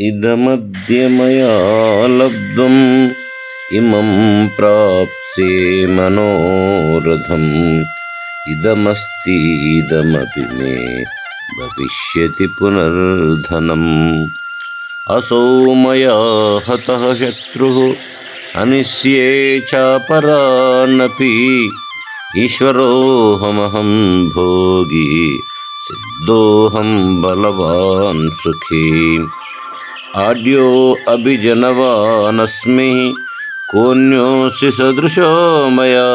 इदमद्य मया लब्धम् इमं प्राप्स्ये मनोरथम् इदमस्तीदमपि मे भविष्यति पुनर्धनम्। असौ मया हतः शत्रुः अनुष्ये चापरानपि ईश्वरोऽहमहं भोगी। सिद्धोऽहं बलवान् सुखी आड्यो अभिजनवानस्मि कोऽन्योऽसि सदृशो मया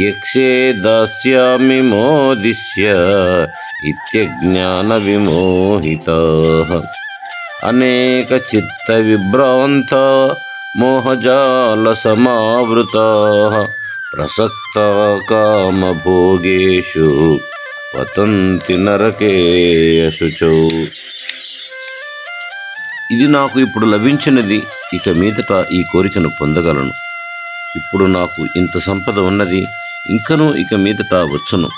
यक्षे दास्यामि मोदिष्य इत्यज्ञानविमोहिताः अनेकचित्तविभ्रान्त मोहजालसमावृताः प्रसक्ता कामभोगेषु పతంతి నరకే అశుచౌ ఇది నాకు ఇప్పుడు లభించినది ఇక మీదట ఈ కోరికను పొందగలను. ఇప్పుడు నాకు ఇంత సంపద ఉన్నది ఇంకనూ ఇక మీదట వచ్చును.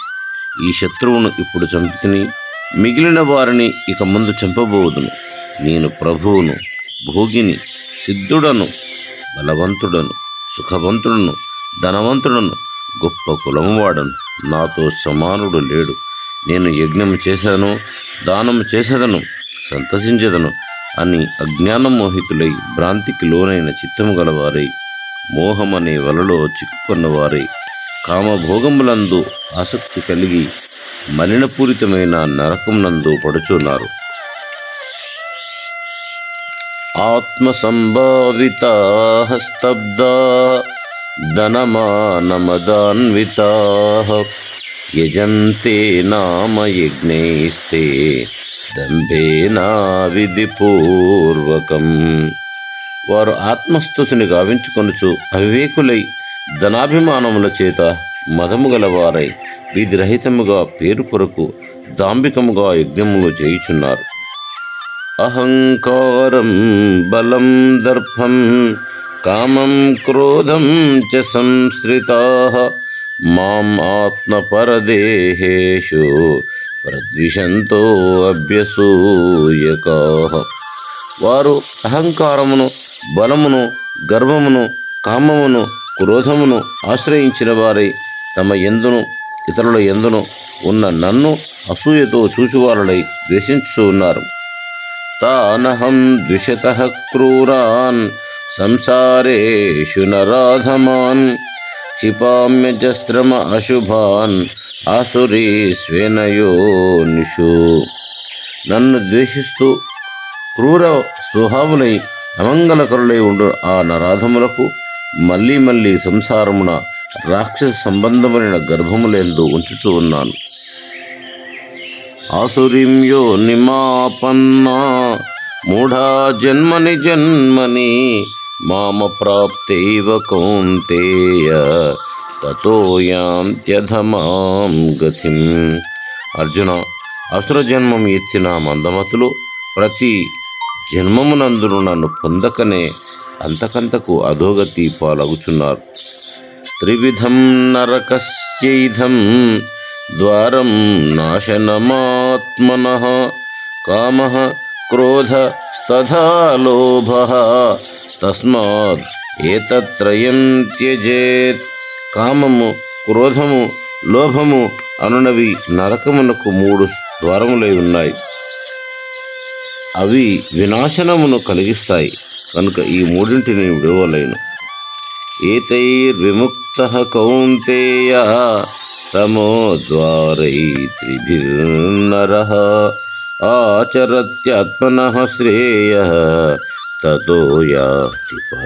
ఈ శత్రువును ఇప్పుడు చంపితిని మిగిలిన వారిని ఇక ముందు చంపబోదును. నేను ప్రభువును భోగిని సిద్ధుడను బలవంతుడను సుఖవంతుడను ధనవంతుడను గొప్ప కులము వాడను నాతో సమానుడు లేడు. నేను యజ్ఞం చేశాను దానం చేసేదను సంతసించదను అని అజ్ఞానం మోహితులై భ్రాంతికి లోనైన చిత్తము గలవారై మోహమనే వలలో చిక్కుకున్నవారై కామభోగములందు ఆసక్తి కలిగి మలినపూరితమైన నరకమునందు పడుచున్నారు. ఆత్మసంభావిత స్తబ్దా ధనమానమదాన్వితా యజంతే నామ యజ్ఞైస్తే దంభేనా విధిపూర్వకం వారు ఆత్మస్థుతిని గావించుకొనుచు అవివేకులై ధనాభిమానముల చేత మదము గలవారై విధిరహితముగా పేరు కొరకు దాంబికముగా యజ్ఞములు చేయుచున్నారు. అహంకారం బలం దర్భం కామం క్రోధం చ సంశ్రితా. మాం ఆత్మపరదేహేషు ప్రద్విషంతో అభ్యసూయకా. వారు అహంకారమును బలమును గర్వమును కామమును క్రోధమును ఆశ్రయించిన వారై తమ ఎందును ఇతరుల ఎందును ఉన్న నన్ను అసూయతో చూచువారులై ద్వేషించు ఉన్నారు తానహం ద్విషత క్రూరాన్ సంసారేషు నరాధమాన్ క్షిపామ్యజస్త్రమ అశుభాన్ ఆసురీ స్వేనయోనిషు నన్ను ద్వేషిస్తూ క్రూర స్వభావులై అమంగళకరులై ఉండు ఆ నరాధములకు మళ్ళీ మళ్ళీ సంసారమున రాక్షస సంబంధమైన గర్భములందు ఉంచుతూ ఉన్నాను. ఆసురీం యో నిమాపన్నా మూఢా జన్మని జన్మని మామ ప్రాప్తైవ కౌంతేయ తతోయాంత్యధమాం గతిం అర్జున అసురజన్మం ఎత్తిన మందమతులు ప్రతి జన్మమునందును నన్ను పొందకనే అంతకంతకు అధోగతి పాలగుచున్నారు। త్రివిధం నరకస్యైధం ద్వారం నాశనమాత్మన। కామ క్రోధ స్తథా లోభ। తస్మాత్ ఏతత్రయం త్యజేత్. కామము క్రోధము లోభము అనునవి నరకమునకు మూడు ద్వారములై ఉన్నాయి. అవి వినాశనమును కలిగిస్తాయి కనుక ఈ మూడింటిని విడవలేను. ఏతైర్విముక్త కౌంతేయ తమో ద్వారై త్రిభిర్నర ఆచరత్యాత్మన శ్రేయ తతో యాతి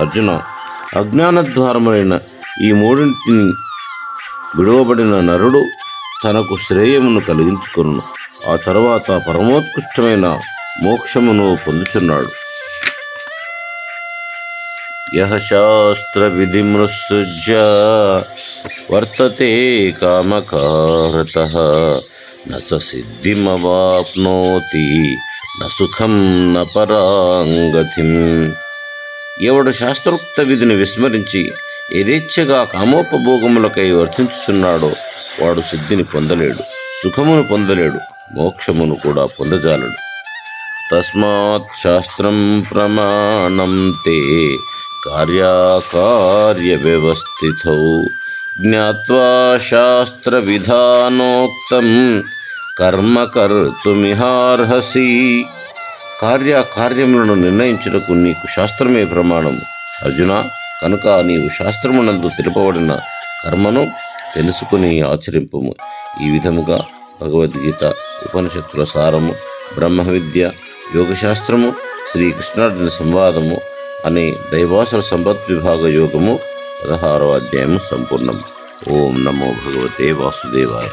అర్జున అజ్ఞానద్వారమైన ఈ మూడింటిని విడువబడిన నరుడు తనకు శ్రేయమును కలిగించుకును ఆ తర్వాత పరమోత్కృష్టమైన మోక్షమును పొందుచున్నాడు. యహ శాస్త్ర శాస్త్రవిధిమృత్సృజ్య వర్తతే కామకారత. న సిద్ధిమవాప్నోతి. న నపరాంగతిం ఎవడు శాస్త్రోక్త విధిని విస్మరించి యథేచ్ఛగా కామోపభోగములకై వర్తించుచున్నాడో వాడు సిద్ధిని పొందలేడు సుఖమును పొందలేడు మోక్షమును కూడా పొందజాలడు. తస్మాత్ శాస్త్రం ప్రమాణం తే కార్యాకార్య వ్యవస్థిత జ్ఞాత్వా శాస్త్ర విధానోక్తం కర్మ కర్తుమిహార్హసి కార్యకార్యములను నిర్ణయించుటకు నీకు శాస్త్రమే ప్రమాణం అర్జున కనుక నీవు శాస్త్రమునందు తెలుపబడిన కర్మను తెలుసుకుని ఆచరింపుము. ఈ విధముగా భగవద్గీత ఉపనిషత్తుల సారము బ్రహ్మ విద్య యోగశాస్త్రము శ్రీకృష్ణార్జున సంవాదము అనే దైవాసుర సంపత్ విభాగ యోగము పదహారవ అధ్యాయము సంపూర్ణం ఓం నమో భగవతే వాసుదేవాయ.